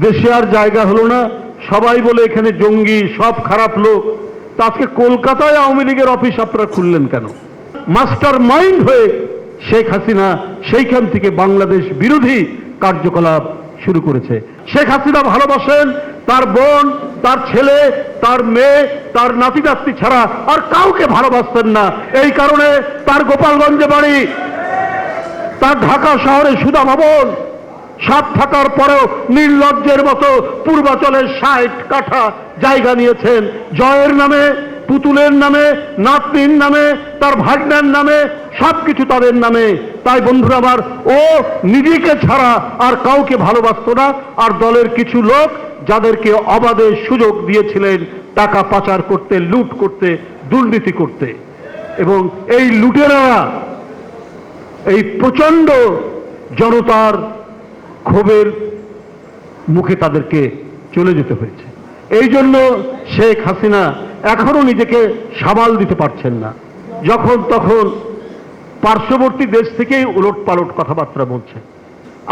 দেশে আর জায়গা হলো না। সবাই বলে এখানে জঙ্গি, সব খারাপ লোক। তা আজকে কলকাতায় আওয়ামী লীগের অফিস আপনারা খুললেন কেন? মাস্টার মাইন্ড হয়ে শেখ হাসিনা সেইখান থেকে বাংলাদেশ বিরোধী কার্যকলাপ শুরু করেছে। শেখ হাসিনা ভালোবাসেন, তার বোন, তার ছেলে, তার মেয়ে, তার নাতি নাতনি ছাড়া আর কাউকে ভালোবাসতেন না। এই কারণে তার গোপালগঞ্জে বাড়ি, তার ঢাকা শহরে সুদা ভবন সব থাকার পরেও নির্লজ্জের মতো পূর্বাচলের ষাট কাঠা জায়গা নিয়েছেন। জয়ের নামে, পুতুলের নামে, নাতনির নামে, তার ভাগ্নের নামে, সবকিছু তাদের নামে। তাই বন্ধুরা আমার, ও নিজেকে ছাড়া আর কাউকে ভালোবাসতো না, আর দলের কিছু লোক যাদেরকে অবাধে সুযোগ দিয়েছিলেন টাকা পাচার করতে, লুট করতে, দুর্নীতি করতে। এবং এই লুটেরা, এই প্রচণ্ড জনতার ক্ষোভের মুখে তাদেরকে চলে যেতে হয়েছে। এই জন্য শেখ হাসিনা এখনও নিজেকে সামাল দিতে পারছেন না। যখন তখন পার্শ্ববর্তী দেশ থেকেই উলট পালট কথাবার্তা বলছে।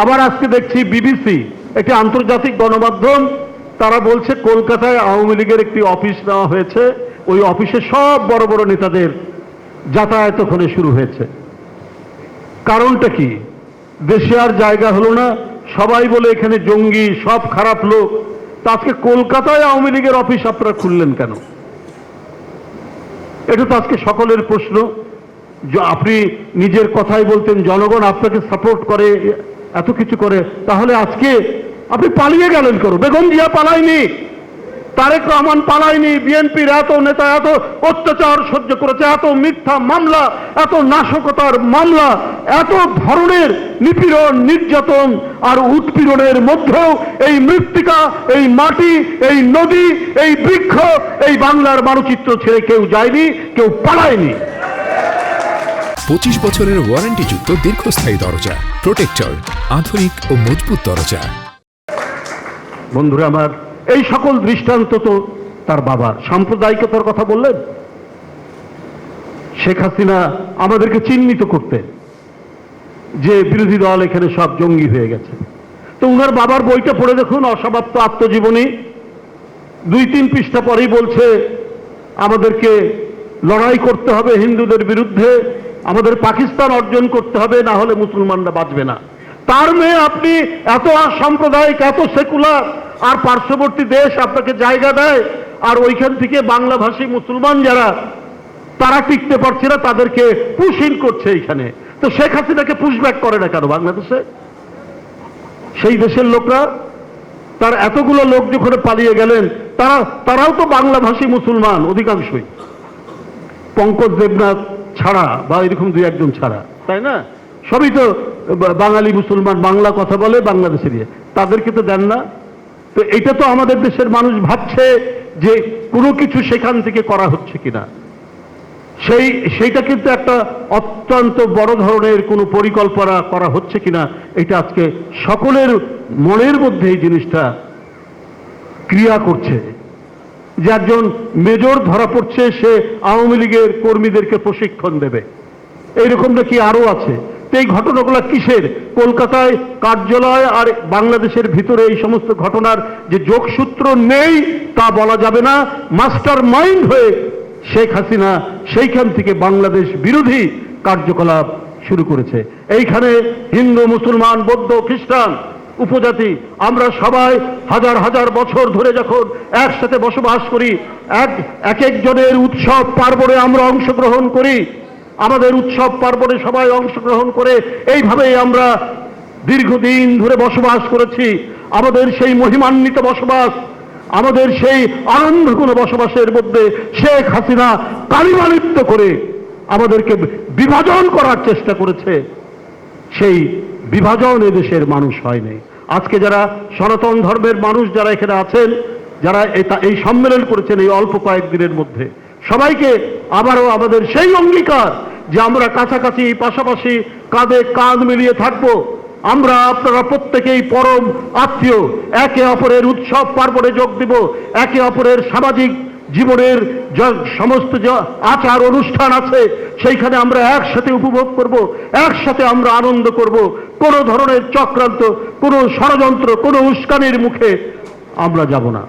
আবার আজকে দেখছি বিবিসি একটি আন্তর্জাতিক গণমাধ্যম, তারা বলছে কলকাতায় আওয়ামী লীগের একটি অফিস নেওয়া হয়েছে। ওই অফিসে সব বড় বড় নেতাদের যাতায়াত ওখানে শুরু হয়েছে। কারণটা কি? দেশে আর জায়গা হলো না সবাই বলে এখানে জঙ্গি, সব খারাপ লোক। তা আজকে কলকাতায় আওয়ামী লীগের অফিস আপনারা খুললেন কেন? এটা তো আজকে সকলের প্রশ্ন। যে, আপনি নিজের কথাই বলতেন, জনগণ আপনাকে সাপোর্ট করে, এত কিছু করে। তাহলে আজকে আপনি পালিয়ে গেলেন করো বেগম জিয়া পালায়নি। তারেক রহমান পালায়নি বিএনপির এত নেতা এত অত্যাচার সহ্য করেছে এত মিথ্যা মামলা এত নাশকতার মামলা এত ধরনের নিপীড়ন নির্যাতন আর উৎপীড়নের মধ্যেও এই মৃত্তিকা এই মাটি এই নদী এই বৃক্ষ এই বাংলার মানচিত্র ছেড়ে কেউ যায়নি কেউ পালায়নি। পঁচিশ বছরের ওয়ারেন্টিযুক্ত দীর্ঘস্থায়ী দরজা প্রোটেক্টর আধুনিক ও মজবুত দরজা। বন্ধুরা আমার এই সকল দৃষ্টান্ত তো তার বাবার। সাম্প্রদায়িকতার কথা বললেন? শেখ হাসিনা আমাদেরকে চিহ্নিত করতে যে বিরোধী দল এখানে সব জঙ্গি হয়ে গেছে। তো উনার বাবার বইটা পড়ে দেখুন, অসমাপ্ত আত্মজীবনী। দুই তিন পৃষ্ঠা পরেই বলছে, আমাদেরকে লড়াই করতে হবে হিন্দুদের বিরুদ্ধে, আমাদের পাকিস্তান অর্জন করতে হবে, না হলে মুসলমানরা বাঁচবে না। তার মেয়ে আপনি এত সাম্প্রদায়িক এত সেকুলার আর পার্শ্ববর্তী দেশ আপনাকে জায়গা দেয়, আর ওইখান থেকে বাংলাভাষী মুসলমান যারা, তারা টিকতে পারছে না, তাদেরকে পুশিন করছে এইখানে। তো শেখ হাসিনাকে পুশব্যাক করে না কেন বাংলাদেশে? সেই দেশের লোকরা, তার এতগুলো লোক যখন পালিয়ে গেলেন, তারা, তারাও তো বাংলাভাষী মুসলমান অধিকাংশই। পঙ্কজ দেবনাথ ছাড়া, বা এরকম দুই একজন ছাড়া, তাই না? সবই তো বাঙালি মুসলমান, বাংলা কথা বলে বাংলাদেশের তাদেরকে তো দেন না। তো এটা তো আমাদের দেশের মানুষ ভাবছে যে কোনো কিছু সেখান থেকে করা হচ্ছে কিনা। সেই, সেইটা কিন্তু একটা অত্যন্ত বড় ধরনের কোনো পরিকল্পনা করা হচ্ছে কিনা, এটা আজকে সকলের মনের মধ্যে এই জিনিসটা ক্রিয়া করছে। যে একজন মেজর ধরা পড়ছে, সে আওয়ামী লীগের কর্মীদেরকে প্রশিক্ষণ দেবে। এইরকম নাকি আরও আছে? এই ঘটনাগুলো কিসের? কলকাতায় কার্যালয় আর বাংলাদেশের ভিতরে এই সমস্ত ঘটনার যে যোগসূত্র নেই তা বলা যাবে না। মাস্টার মাইন্ড হয়ে শেখ হাসিনা সেইখান থেকে বাংলাদেশ বিরোধী কার্যকলাপ শুরু করেছে। এইখানে হিন্দু, মুসলমান, বৌদ্ধ, খ্রিস্টান, উপজাতি, আমরা সবাই হাজার হাজার বছর ধরে যখন একসাথে বসবাস করি, এক এক একজনের উৎসব পার্বণে আমরা অংশগ্রহণ করি আমাদের উৎসব পার্বণে সবাই অংশগ্রহণ করে এইভাবেই আমরা দীর্ঘদিন ধরে বসবাস করেছি। আমাদের সেই মহিমান্বিত বসবাস, আমাদের সেই আনন্দঘন বসবাসের মধ্যে শেখ হাসিনা কালিমালিপ্ত করে আমাদেরকে বিভাজন করার চেষ্টা করেছে। সেই বিভাজন এদেশের মানুষ হয়নি। আজকে যারা সনাতন ধর্মের মানুষ যারা এখানে আছেন, যারা এই সম্মেলন করেছেন এই অল্প কয়েকদিনের মধ্যে সবাইকে আবারও আমাদের সেই অঙ্গীকার যে আমরা কাছাকাছি, পাশাপাশি কাঁধে কাঁধ মিলিয়ে থাকব। আমরা আপনারা প্রত্যেকেই পরম আত্মীয়। একে অপরের উৎসব পার্বণে যোগ দিব, একে অপরের সামাজিক জীবনের সমস্ত যা আচার অনুষ্ঠান আছে, সেইখানে আমরা একসাথে উপভোগ করব, একসাথে আমরা আনন্দ করব। কোনো ধরনের চক্রান্ত, কোনো ষড়যন্ত্র, কোনো উস্কানির মুখে আমরা যাব না।